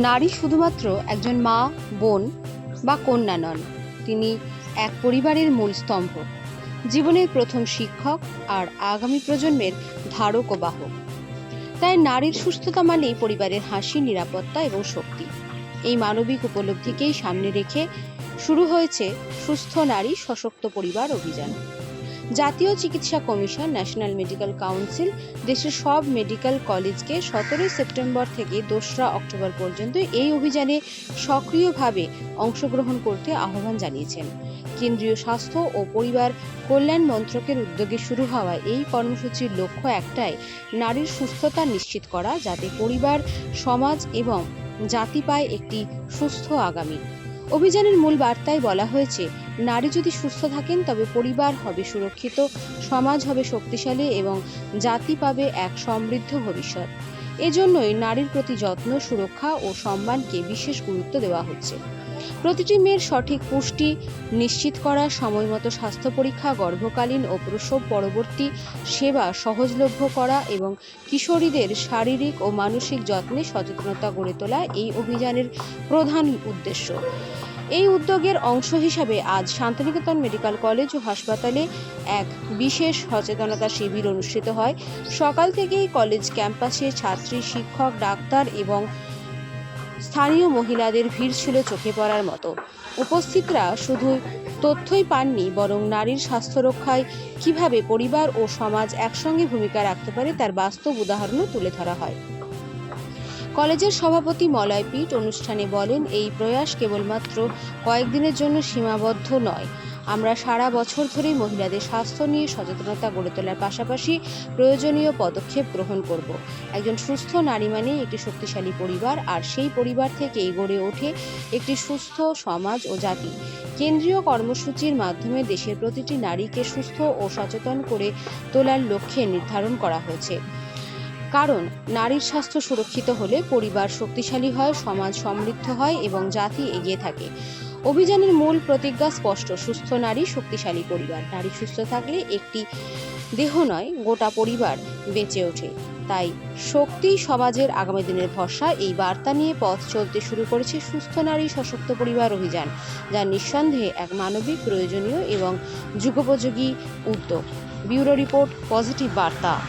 নারী শুধুমাত্র একজন মা, বোন বা কন্যা নন, তিনি এক পরিবারের মূল স্তম্ভ। জীবনের প্রথম শিক্ষক আর আগামী প্রজন্মের ধারক ও বাহক। তাই নারীর সুস্থতা মানেই পরিবারের হাসি, নিরাপত্তা এবং শক্তি। এই মানবিক উপলব্ধিকেই সামনে রেখে শুরু হয়েছে সুস্থ নারী সশক্ত পরিবার অভিযান। জাতীয় চিকিৎসা কমিশন, ন্যাশনাল মেডিকেল কাউন্সিল, দেশের সব মেডিকেল কলেজকে সতেরোই সেপ্টেম্বর থেকে দোসরা অক্টোবর পর্যন্ত এই অভিযানে সক্রিয়ভাবে অংশগ্রহণ করতে আহ্বান জানিয়েছেন। কেন্দ্রীয় স্বাস্থ্য ও পরিবার কল্যাণ মন্ত্রকের উদ্যোগে শুরু হওয়া এই কর্মসূচির লক্ষ্য একটাই, নারীর সুস্থতা নিশ্চিত করা যাতে পরিবার, সমাজ এবং জাতি পায় একটি সুস্থ আগামী। অভিযানের মূল বার্তায় বলা হয়েছে, নারী যদি সুস্থ থাকেন তবে পরিবার হবে সুরক্ষিত, সমাজ হবে শক্তিশালী এবং জাতি পাবে এক সমৃদ্ধ ভবিষ্যৎ। এজন্যই নারীর প্রতি যত্ন, সুরক্ষা ও সম্মানকে বিশেষ গুরুত্ব দেওয়া হচ্ছে। প্রতিটি মেয়ের সঠিক পুষ্টি নিশ্চিত করা, সময়মতো স্বাস্থ্য পরীক্ষা, গর্ভকালীন ও প্রসব পরবর্তী সেবা সহজলভ্য করা এবং কিশোরীদের শারীরিক ও মানসিক যত্নে সচেতনতা গড়ে তোলা এই অভিযানের প্রধান উদ্দেশ্য। এই উদ্যোগের অংশ হিসাবে আজ শান্তিনিকেতন মেডিকেল কলেজ ও হাসপাতালে এক বিশেষ সচেতনতা শিবির অনুষ্ঠিত হয়। সকাল থেকেই কলেজ ক্যাম্পাসে ছাত্রী, শিক্ষক, ডাক্তার এবং স্থানীয় মহিলাদের ভিড় ছিল চোখে পড়ার মতো। উপস্থিতরা শুধু তথ্যই পাননি, বরং নারীর স্বাস্থ্য রক্ষায় কীভাবে পরিবার ও সমাজ একসঙ্গে ভূমিকা রাখতে পারে তার বাস্তব উদাহরণও তুলে ধরা হয়। কলেজের সভাপতি মলয় পিট অনুষ্ঠানে বলেন, এই প্রয়াস কেবলমাত্র কয়েকদিনের জন্য সীমাবদ্ধ নয় আমরা সারা বছর ধরেই মহিলাদের স্বাস্থ্য নিয়ে সচেতনতা গড়ে তোলার পাশাপাশি প্রয়োজনীয় পদক্ষেপ গ্রহণ করব। একজন সুস্থ নারী মানে একটি শক্তিশালী পরিবার, আর সেই পরিবার থেকেই গড়ে ওঠে একটি সুস্থ সমাজ ও জাতি। কেন্দ্রীয় কর্মসূচির মাধ্যমে দেশের প্রতিটি নারীকে সুস্থ ও সচেতন করে তোলার লক্ষ্যে নির্ধারণ করা হয়েছে। কারণ, নারীর স্বাস্থ্য সুরক্ষিত হলে পরিবার শক্তিশালী হয়, সমাজ সমৃদ্ধ হয় এবং জাতি এগিয়ে থাকে। অভিযানের মূল প্রতিজ্ঞা স্পষ্ট, সুস্থ নারী, শক্তিশালী পরিবার। নারী সুস্থ থাকলে একটি দেহ নয়, গোটা পরিবার বেঁচে ওঠে। তাই শক্তি সমাজের আগামী দিনের ভরসা, এই বার্তা নিয়ে পথ চলতে শুরু করেছে সুস্থ নারী সশক্ত পরিবার অভিযান, যা নিঃসন্দেহে এক মানবিক, প্রয়োজনীয় এবং যুগোপযোগী উদ্যোগ। ব্যুরো রিপোর্ট, পজিটিভ বার্তা।